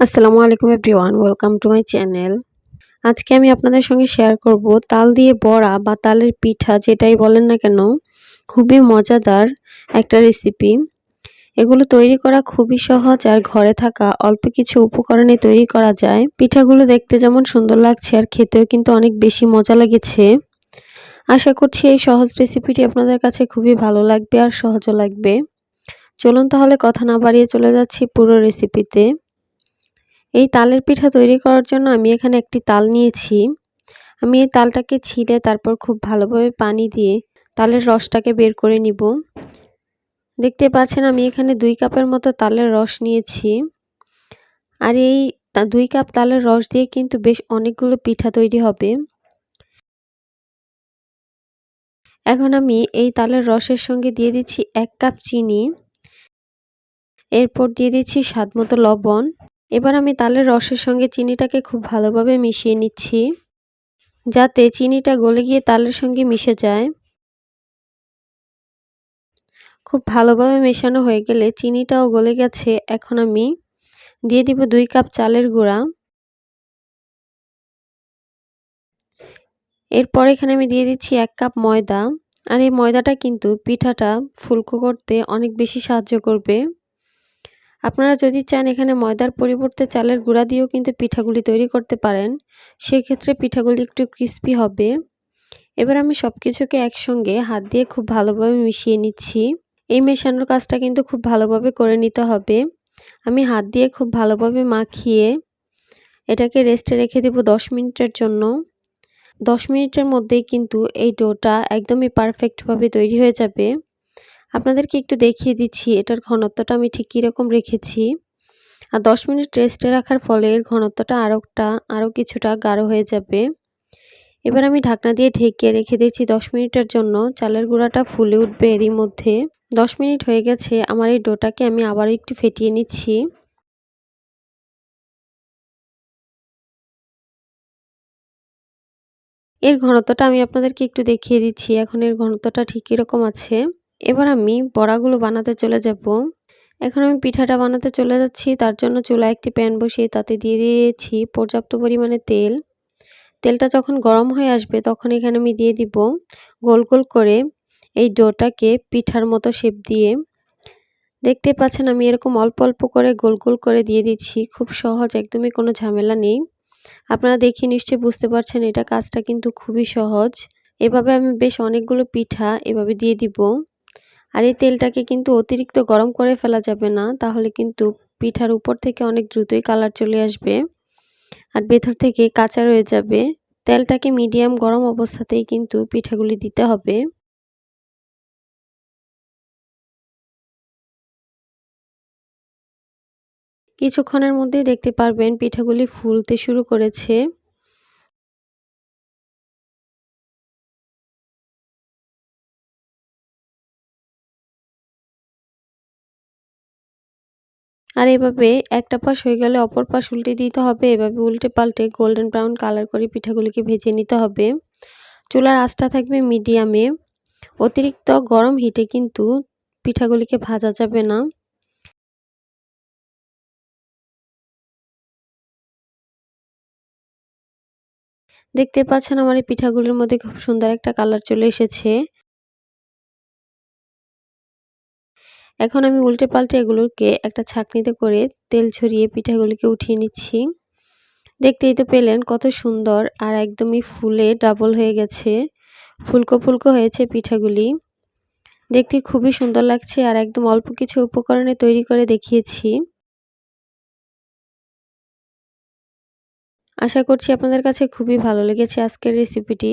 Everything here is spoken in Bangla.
আসসালামু আলাইকুম everyone, welcome to my channel. আজকে আমি আপনাদের সঙ্গে শেয়ার করব তাল দিয়ে বড়া বা তালের পিঠা যেটাই বলেন না কেন, খুবই মজাদার একটা রেসিপি এগুলো তৈরি করা খুবই সহজ আর ঘরে থাকা অল্প কিছু উপকরণে তৈরি করা যায়। পিঠাগুলো দেখতে যেমন সুন্দর লাগছে আর খেতেও কিন্তু অনেক বেশি মজা লেগেছে। আশা করছি এই সহজ রেসিপিটি আপনাদের কাছে খুবই ভালো লাগবে আর সহজও লাগবে। চলুন তাহলে কথা না বাড়িয়ে চলে যাচ্ছি পুরো রেসিপিতে এই তালের পিঠা তৈরি করার জন্য আমি এখানে একটি তাল নিয়েছি। আমি এই তালটাকে ছিঁড়ে তারপর খুব ভালোভাবে পানি দিয়ে তালের রসটাকে বের করে নিব। দেখতে পাচ্ছেন আমি এখানে দুই কাপের মতো তালের রস নিয়েছি। আর এই দুই কাপ তালের রস দিয়ে কিন্তু বেশ অনেকগুলো পিঠা তৈরি হবে। এখন আমি এই তালের রসের সঙ্গে দিয়ে দিচ্ছি এক কাপ চিনি। এরপর দিয়ে দিচ্ছি স্বাদ মতো লবণ। এবার আমি তালের রসের সঙ্গে চিনিটাকে খুব ভালোভাবে মিশিয়ে নিচ্ছি, যাতে চিনিটা গলে গিয়ে তালের সঙ্গে মিশে যায়। খুব ভালোভাবে মেশানো হয়ে গেলে চিনিটাও গলে গেছে, এখন আমি দিয়ে দিব দুই কাপ চালের গুঁড়া। এরপর এখানে আমি দিয়ে দিচ্ছি এক কাপ ময়দা, আর এই ময়দাটা কিন্তু পিঠাটা ফুলকো করতে অনেক বেশি সাহায্য করবে। আপনারা যদি চান এখানে ময়দার পরিবর্তে চালের গুঁড়া দিয়েও কিন্তু পিঠাগুলি তৈরি করতে পারেন, সেক্ষেত্রে পিঠাগুলি একটু ক্রিস্পি হবে। এবার আমি সব কিছুকে একসঙ্গে হাত দিয়ে খুব ভালোভাবে মিশিয়ে নিচ্ছি। এই মেশানোর কাজটা কিন্তু খুব ভালোভাবে করে নিতে হবে। আমি হাত দিয়ে খুব ভালোভাবে মাখিয়ে এটাকে রেস্টে রেখে দেব দশ মিনিটের জন্য। দশ মিনিটের মধ্যেই কিন্তু এই ডোটা একদমই পারফেক্টভাবে তৈরি হয়ে যাবে। আপনাদেরকে একটু দেখিয়ে দিচ্ছি, এটার ঘনত্বটা আমি ঠিক কীরকম রেখেছি। আর দশ মিনিট রেস্টে রাখার ফলে এর ঘনত্বটা আরোটা আরও কিছুটা গাঢ় হয়ে যাবে। এবার আমি ঢাকনা দিয়ে ঢেকে রেখে দিয়েছি দশ মিনিটের জন্য। চালের গুঁড়াটা ফুলে উঠবে এরই মধ্যে। দশ মিনিট হয়ে গেছে, আমার এই ডোটাকে আমি আবারও একটু ফেটিয়ে নিচ্ছি। এর ঘনত্বটা আমি আপনাদেরকে একটু দেখিয়ে দিচ্ছি, এখন এর ঘনত্বটা ঠিক কীরকম আছে। এবার আমি বড়াগুলো বানাতে চলে যাব। এখন আমি পিঠাটা বানাতে চলে যাচ্ছি, তার জন্য চুলা একটি প্যান বসিয়ে তাতে দিয়ে দিয়েছি পর্যাপ্ত পরিমাণে তেল। তেলটা যখন গরম হয়ে আসবে তখন এখানে আমি দিয়ে দিব গোল গোল করে এই ডোটাকে পিঠার মতো শেপ দিয়ে। দেখতে পাচ্ছেন আমি এরকম অল্প অল্প করে গোল গোল করে দিয়ে দিচ্ছি, খুব সহজ, একদমই কোনো ঝামেলা নেই। আপনারা দেখে নিশ্চয়ই বুঝতে পারছেন এটা কাজটা কিন্তু খুবই সহজ। এভাবে আমি বেশ অনেকগুলো পিঠা এভাবে দিয়ে দিব। আর এই তেলটাকে কিন্তু অতিরিক্ত গরম করে ফেলা যাবে না, তাহলে কিন্তু পিঠার উপর থেকে অনেক দ্রুতই কালার চলে আসবে আর ভেতর থেকে কাঁচা রয়ে যাবে। তেলটাকে মিডিয়াম গরম অবস্থাতেই কিন্তু পিঠাগুলি দিতে হবে। কিছুক্ষণের মধ্যেই দেখতে পারবেন পিঠাগুলি ফুলতে শুরু করেছে। আর এভাবে একটা পাশ হয়ে গেলে অপর পাশ উল্টে দিতে হবে। এভাবে উল্টে পাল্টে গোল্ডেন ব্রাউন কালার করে পিঠাগুলিকে ভেজে নিতে হবে। চুলার আঁচটা থাকবে মিডিয়ামে অতিরিক্ত গরম হিটে কিন্তু পিঠাগুলিকে ভাজা যাবে না। দেখতে পাচ্ছেন আমার এই পিঠাগুলির মধ্যে খুব সুন্দর একটা কালার চলে এসেছে। এখন আমি উল্টে পাল্টে এগুলোকে একটা ছাকনিতে করে তেল ছড়িয়ে পিঠাগুলিকে উঠিয়ে নিচ্ছি। দেখতেই তো পেলেন কত সুন্দর আর একদমই ফুলে ডাবল হয়ে গেছে, ফুলকো ফুলকো হয়েছে পিঠাগুলি। দেখতে খুবই সুন্দর লাগছে আর একদম অল্প কিছু উপকরণে তৈরি করে দেখিয়েছি। আশা করছি আপনাদের কাছে খুবই ভালো লেগেছে আজকের রেসিপিটি।